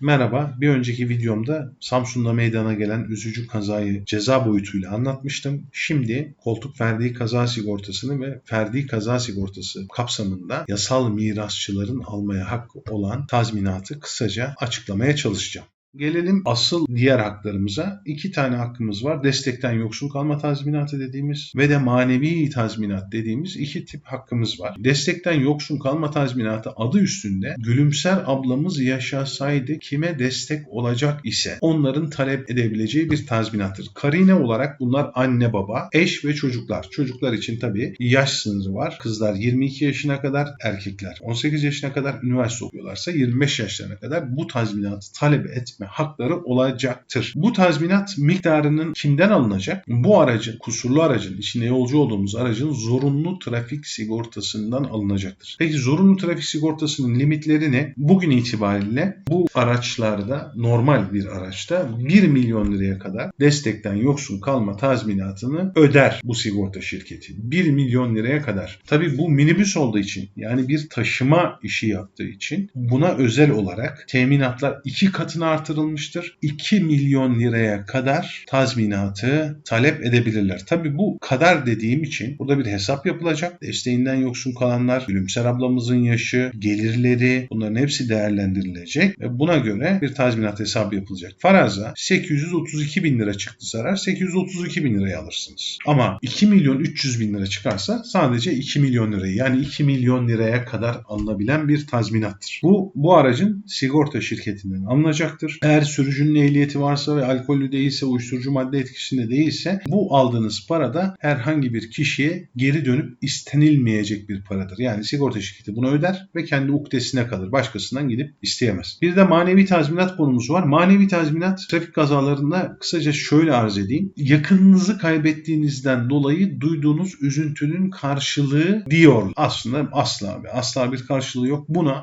Merhaba, bir önceki videomda Samsun'da meydana gelen üzücü kazayı ceza boyutuyla anlatmıştım. Şimdi koltuk ferdi kaza sigortasını ve ferdi kaza sigortası kapsamında yasal mirasçıların almaya hakkı olan tazminatı kısaca açıklamaya çalışacağım. Gelelim asıl diğer haklarımıza. İki tane hakkımız var. Destekten yoksun kalma tazminatı dediğimiz ve de manevi tazminat dediğimiz iki tip hakkımız var. Destekten yoksun kalma tazminatı adı üstünde Gülümser ablamız yaşasaydı kime destek olacak ise onların talep edebileceği bir tazminattır. Karine olarak bunlar anne baba, eş ve çocuklar. Çocuklar için tabii yaş sınırı var. Kızlar 22 yaşına kadar, erkekler 18 yaşına kadar üniversite okuyorlarsa 25 yaşlarına kadar bu tazminatı talep etme hakları olacaktır. Bu tazminat miktarının kimden alınacak? Bu aracın, kusurlu aracın, içinde yolcu olduğumuz aracın zorunlu trafik sigortasından alınacaktır. Peki zorunlu trafik sigortasının limitleri ne? Bugün itibariyle bu araçlarda, normal bir araçta 1 milyon liraya kadar destekten yoksun kalma tazminatını öder bu sigorta şirketi. 1 milyon liraya kadar. Tabii bu minibüs olduğu için yani bir taşıma işi yaptığı için buna özel olarak teminatlar iki katına artırılmıştır. 2 milyon liraya kadar tazminatı talep edebilirler. Tabii bu kadar dediğim için burada bir hesap yapılacak. Desteğinden yoksun kalanlar, Gülümser ablamızın yaşı, gelirleri bunların hepsi değerlendirilecek ve buna göre bir tazminat hesabı yapılacak. Faraza 832 bin lira çıktı zarar 832 bin liraya alırsınız. Ama 2 milyon 300 bin lira çıkarsa sadece 2 milyon lirayı yani 2 milyon liraya kadar alınabilen bir tazminattır. Bu bu aracın sigorta şirketinden alınacaktır. Eğer sürücünün ehliyeti varsa ve alkollü değilse, uyuşturucu madde etkisinde değilse bu aldığınız para da herhangi bir kişiye geri dönüp istenilmeyecek bir paradır. Yani sigorta şirketi bunu öder ve kendi ukdesine kalır. Başkasından gidip isteyemez. Bir de manevi tazminat konumuz var. Manevi tazminat trafik kazalarında kısaca şöyle arz edeyim. Yakınınızı kaybettiğinizden dolayı duyduğunuz üzüntünün karşılığı diyor. Aslında asla asla bir karşılığı yok. Buna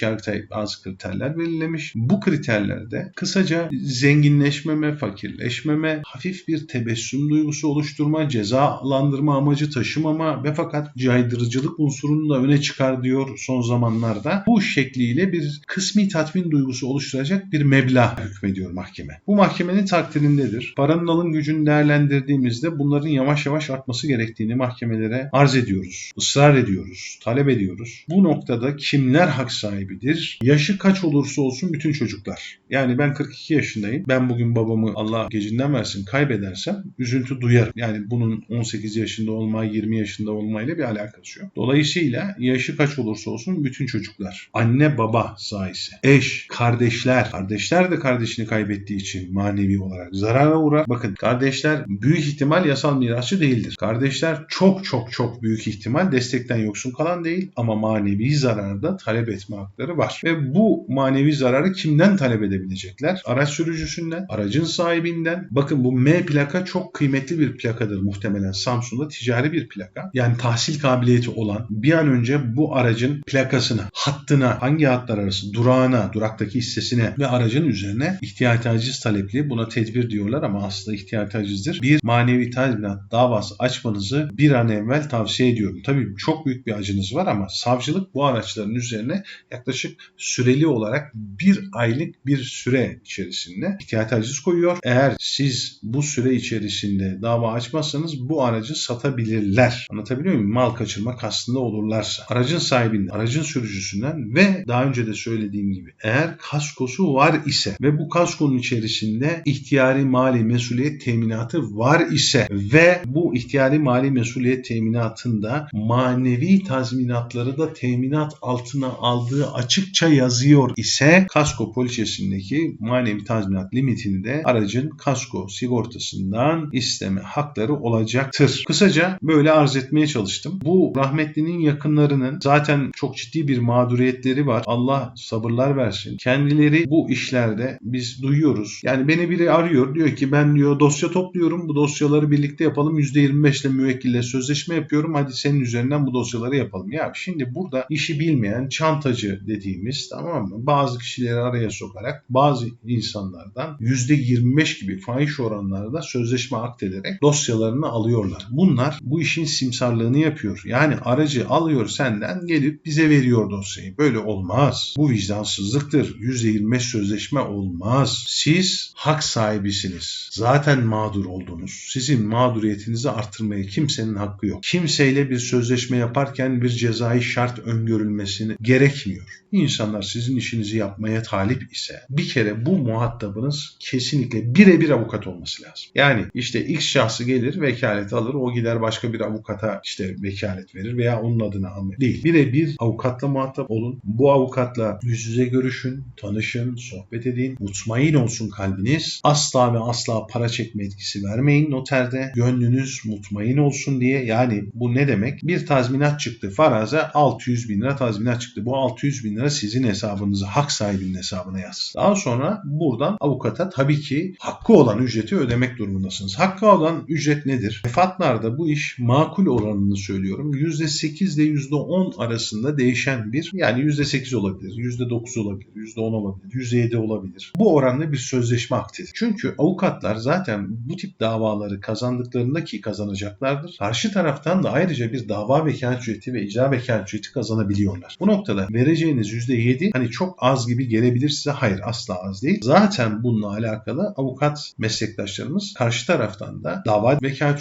bazı kriterler belirlemiş. Bu kriterlerde kısaca zenginleşmeme, fakirleşmeme, hafif bir tebessüm duygusu oluşturma, cezalandırma amacı taşımama ve fakat caydırıcılık unsurunu da öne çıkar diyor son zamanlarda. Bu şekliyle bir kısmi tatmin duygusu oluşturacak bir meblağ hükmediyor mahkeme. Bu mahkemenin takdirindedir. Paranın alım gücünü değerlendirdiğimizde bunların yavaş yavaş artması gerektiğini mahkemelere arz ediyoruz. ısrar ediyoruz, talep ediyoruz. Bu noktada kimler hak sahibidir? Yaşı kaç olursa olsun bütün çocuklar. Yani ben 42 yaşındayım. Ben bugün babamı Allah gecinden versin kaybedersem üzüntü duyarım. Yani bunun 18 yaşında olma, 20 yaşında olmayla bir alakası yok. Dolayısıyla yaşı kaç olursa olsun bütün çocuklar. Anne baba sayesi. Eş, kardeşler. Kardeşler de kardeşini kaybettiği için manevi olarak zarara uğrar. Bakın kardeşler büyük ihtimal yasal mirasçı değildir. Kardeşler çok çok çok büyük ihtimal destekten yoksun kalan değil ama manevi zararda talep etme hakları var. Ve bu manevi zararı kimden talep edebilecekler? Araç sürücüsünden, aracın sahibinden. Bakın bu M plaka çok kıymetli bir plakadır muhtemelen Samsun'da ticari bir plaka. Yani tahsil kabiliyeti olan bir an önce bu aracın plakasına, hattına, hangi hatlar arası, durağına, duraktaki hissesine ve aracın üzerine ihtiyaç aciz talepli, buna tedbir diyorlar ama aslında ihtiyaç acizdir. Bir manevi tazminat davası açmanızı bir an evvel tavsiye ediyorum. Tabii çok büyük bir acınız var ama savcılık bu araçların üzerine yaklaşık süreli olarak bir aylık bir süre içerisinde ihtiyaç aciz koyuyor. Eğer siz bu süre içerisinde dava açmazsanız bu aracı satabilirler. Anlatabiliyor muyum? Mal kaçırma kastında olurlarsa. Aracın sahibinden, aracın sürücüsünden ve daha önce de söylediğim gibi eğer kaskosu var ise ve bu kaskonun içerisinde ihtiyari mali mesuliyet teminatı var ise ve bu ihtiyari mali mesuliyet teminatında manevi tazminatları da teminat altına aldığı açıkça yazıyor ise kasko poliçesindeki manevi tazminat limitini aracın kasko sigortasından isteme hakları olacaktır. Kısaca böyle arz etmeye çalıştım. Bu rahmetlinin yakınlarının zaten çok ciddi bir mağduriyetleri var. Allah sabırlar versin. Kendileri bu işlerde biz duyuyoruz. Yani beni biri arıyor diyor ki ben diyor dosya topluyorum. Bu dosyaları birlikte yapalım. %25 ile müvekkille sözleşme yapıyorum. Hadi senin üzerinden bu dosyaları yapalım. Ya şimdi burada işi bilmeyen çantacı dediğimiz tamam mı? Bazı kişileri araya sokarak bazı insanlardan %25 gibi fahiş oranlarda sözleşme akdederek dosyalarını alıyorlar. Bunlar bu işin simsarlığını yapıyor. Yani aracı alıyor senden gelip bize veriyor dosyayı. Böyle olmaz. Bu vicdansızlıktır. %25 sözleşme olmaz. Siz hak sahibisiniz. Zaten mağdur oldunuz. Sizin mağduriyetinizi artırmaya kimsenin hakkı yok. Kimseyle bir sözleşme yaparken bir cezai şart öngörülmesini gerekmiyor. İnsanlar sizin işinizi yapmaya talip ise bir kere bu muhatabınız kesinlikle birebir avukat olması lazım. Yani işte X şahsı gelir vekalet alır o gider başka bir avukata işte vekalet verir veya onun adını almıyor. Değil. Birebir avukatla muhatap olun. Bu avukatla yüz yüze görüşün, tanışın, sohbet edin. Mutmain olsun kalbiniz. Asla ve asla para çekme etkisi vermeyin noterde. Gönlünüz mutmain olsun diye. Yani bu ne demek? Bir tazminat çıktı. Faraza 600 bin lira tazminat çıktı. Bu 600 bin lira sizin hesabınıza, hak sahibinin hesabına yaz. Daha sonra buradan avukata tabii ki hakkı olan ücreti ödemek durumundasınız. Hakkı olan ücret nedir? Fatlarda bu iş makul oranını söylüyorum. %8 ile %10 arasında değişen bir yani %8 olabilir, %9 olabilir, %10 olabilir, %7 olabilir. Bu oranda bir sözleşme aktidir. Çünkü avukatlar zaten bu tip davaları kazandıklarında ki kazanacaklardır. Karşı taraftan da ayrıca bir dava vekalet ücreti ve icra vekalet ücreti kazanabiliyorlar. Bu noktada vereceğiniz %7 hani çok az gibi gelebilir size. Hayır asla az değil. Zaten bununla alakalı avukat meslektaşlarımız karşı taraftan da dava vekalet